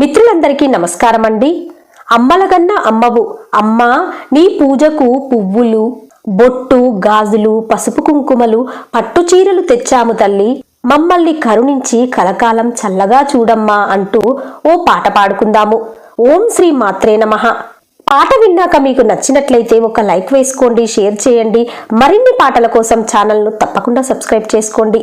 మిత్రులందరికీ నమస్కారం అండి అమ్మలగన్న అమ్మవు. అమ్మ నీ పూజకు పువ్వులు బొట్టు గాజులు పసుపు కుంకుమలు పట్టు చీరలు తెచ్చాము తల్లి. మమ్మల్ని కరుణించి కలకాలం చల్లగా చూడమ్మా అంటూ ఓ పాట పాడుకుందాము. ఓం శ్రీ మాత్రే నమ. పాట విన్నాక మీకు నచ్చినట్లయితే ఒక లైక్ వేసుకోండి షేర్ చేయండి. మరిన్ని పాటల కోసం ఛానల్ను తప్పకుండా సబ్స్క్రైబ్ చేసుకోండి.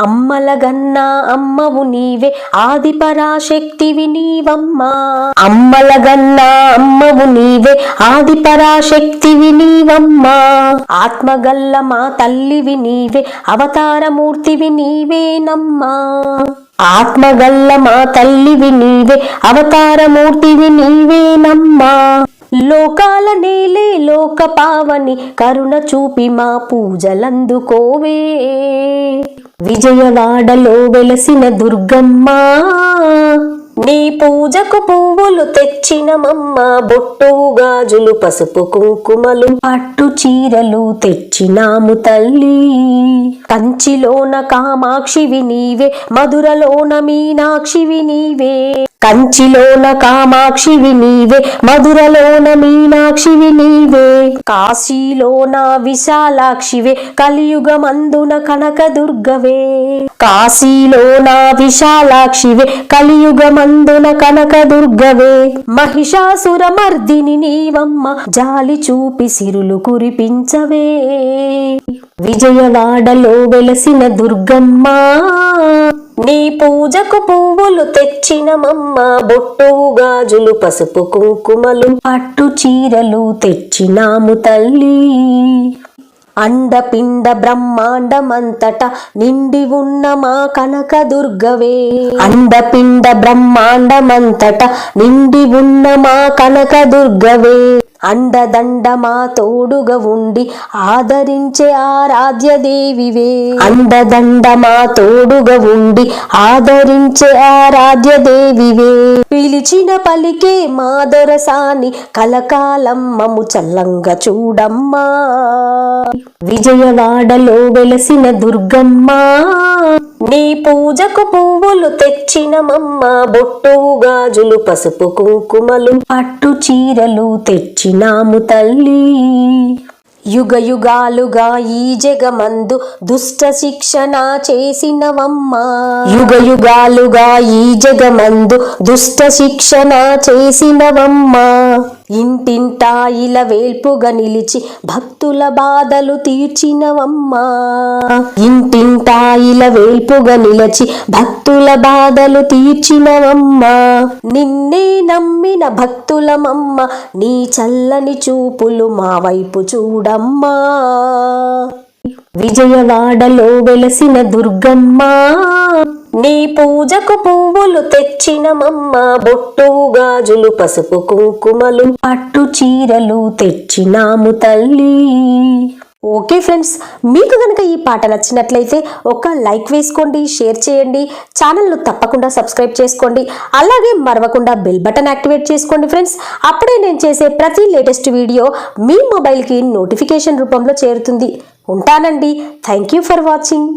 అమ్మలగన్నా అమ్మవు నీవే ఆది పరాశక్తివి నీవమ్మా అమ్మలగన్నా అమ్మవు నీవే ఆది పరాశక్తివి నీవమ్మా ఆత్మగల్ల మా తల్లివి నీవే అవతారమూర్తివి నీవేనమ్మా ఆత్మగల్ల మా తల్లివి నీవే అవతారమూర్తివి నీవేనమ్మా లోకాల నేలే లోక పావని కరుణ చూపి మా పూజలందుకోవే. విజయవాడలో వెలసిన దుర్గమ్మ నీ పూజకు పువ్వులు తెచ్చిన మమ్మ బొట్టు గాజులు పసుపు కుంకుమలు పట్టు చీరలు తెచ్చినాము తల్లి. కంచిలోన కామాక్షివి నీవే మధురలోన మీనాక్షివి నీవే. కంచిలోన కామాక్షివి నీవే మధురలోన మీనాక్షివి నీవే. కాశీలోన విశాలాక్షివే కలియుగమందున కనకదుర్గవే. కాశీలోన విశాలాక్షివే కలియుగమందున కనకదుర్గవే మహిషాసురమర్దిని నీవమ్మ జాలి చూపి సిరులు కురిపించవే. విజయవాడలో వెలసిన దుర్గమ్మ నీ పూజకు పువ్వులు తెచ్చినమమ్మ బొట్టు గాజులు పసుపు కుంకుమలు పట్టు చీరలు తెచ్చినాము తల్లి. అండపిండ బ్రహ్మాండమంతట నిండి ఉన్న మా కనక దుర్గవే. అండపిండ బ్రహ్మాండమంతట నిండి ఉన్న మా కనక దుర్గవే. అండదండ మా తోడుగా ఉండి ఆదరించే ఆరాధ్య దేవివే అండదండ మా తోడుగా ఉండి ఆదరించే ఆరాధ్య దేవివే పిలిచిన పలికే మా దొరసాని కలకాలం మము చల్లంగా చూడమ్మా. విజయవాడలో వెలసిన దుర్గమ్మ. నీ పూజకు పువ్వులు తెచ్చినమమ్మ బొట్టు గాజులు పసుపు కుంకుమలు పట్టు చీరలు తెచ్చినాము తల్లి. యుగ యుగాలుగా ఈ జగమందు దుష్ట శిక్షణ చేసినవమ్మా. యుగ యుగాలుగా ఈ జగమందు దుష్ట శిక్షణ చేసినవమ్మా. ఇంటింటా ఇల వేల్పుగా నిలిచి భక్తుల బాధలు తీర్చినవమ్మా. ఇంటింటా ఇల వేల్పుగా నిలిచి భక్తుల బాధలు తీర్చినవమ్మా. నిన్నే నమ్మిన భక్తులమమ్మ నీ చల్లని చూపులు మా వైపు చూడమ్మా. విజయవాడలో వెలసిన దుర్గమ్మ. నీ పూజకు పువ్వులు తెచ్చినమమ్మ బొట్టు గాజులు పసుపు కుంకుమలు పట్టు చీరలు తెచ్చినాము తల్లి. ఓకే ఫ్రెండ్స్ మీకు కనుక ఈ పాట నచ్చినట్లయితే ఒక లైక్ వేసుకోండి షేర్ చేయండి ఛానల్ను తప్పకుండా సబ్స్క్రైబ్ చేసుకోండి అలాగే మరవకుండా బెల్ బటన్ యాక్టివేట్ చేసుకోండి ఫ్రెండ్స్. అప్పుడే నేను చేసే ప్రతి లేటెస్ట్ వీడియో మీ మొబైల్కి నోటిఫికేషన్ రూపంలో చేరుతుంది. ఉంటానండి. Thank you for watching.